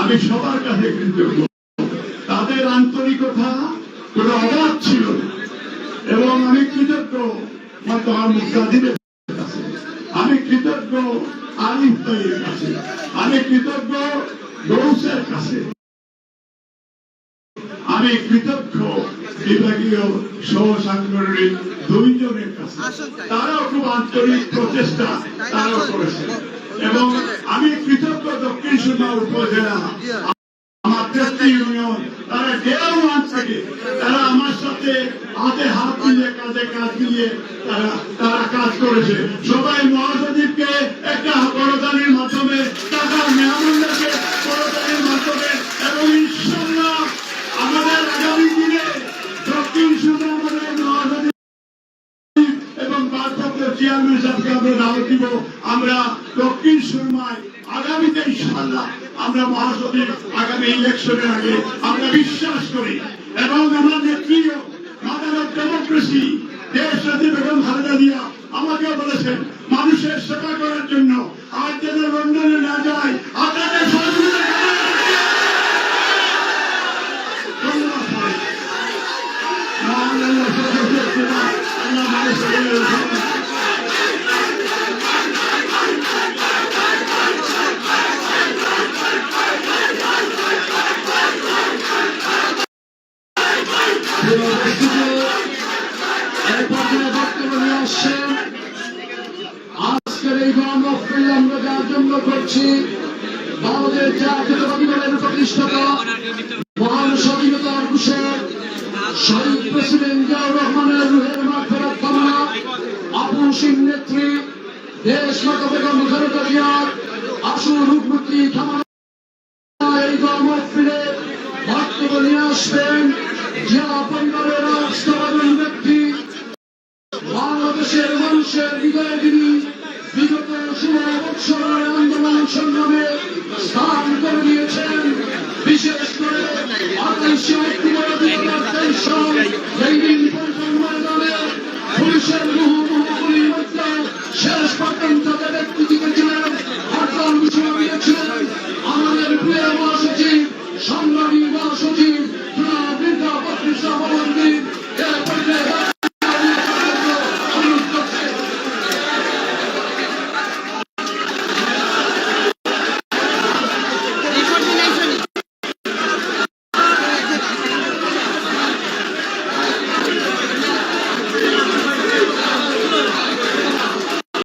আমি সবার কাছে কৃতজ্ঞ। তাদের আন্তরিকতা কোনো অভাব ছিল এবং আমি কৃতজ্ঞ তোমার মুক্তাদিনের কাছে। আমি কৃতজ্ঞ আলিফ কাছে। আমি কৃতজ্ঞ গৌসের কাছে। আমি কৃতজ্ঞ বিভাগীয় সহ সাংগঠনিক দুইজনের কাছে। তারাও খুব আন্তরিক প্রচেষ্টা তারাও করেছে এবং আমি কৃতজ্ঞ দক্ষিণ সুরমা উপজেলা। আমার তারা তারা আমার সাথে হাতে কাজে কাজ তারা তারা কাজ করেছে। সবাই মহাসচিবকে একটা এবং ভারপ্রাপ্ত চেয়ারম্যান সাহেবকে আমরা দাওয়াত দিব। আমরা দক্ষিণ সুরমায় আগামীতে ইনশাআল্লাহ আমরা মহাসচিব আগামী ইলেকশনের আগে আমরা বিশ্বাস করি। এবং আমার নেত্রীও মাদার অফ ডেমোক্রেসি দেশ বেগম আমাকেও বলেছেন, মানুষের সেবা করার জন্য আর যেন লন্ডনে না যায়, আপনাদের করছি ভারতের জাতীয়তাবাদী দলের প্রতিষ্ঠাতা মহান স্বাধীনতা দিবসের সিং নেত্রী দেশ মাতা বেগম খালেদা জিয়ার আশু রূপমূর্তি এই গণমহফিলে বক্তব্য নিয়ে আসবেন জিয়া পরিবারের রাষ্ট্রবাদী ব্যক্তি, বাংলাদেশের মানুষের হৃদয়ে তিনি বিগত ষোলো বৎসরের আন্দোলন সংগ্রামে স্থান করে দিয়েছেন, বিশেষ করে আঠাইশে অক্টোবর দুই হাজার তেইশ সাল যেই দিন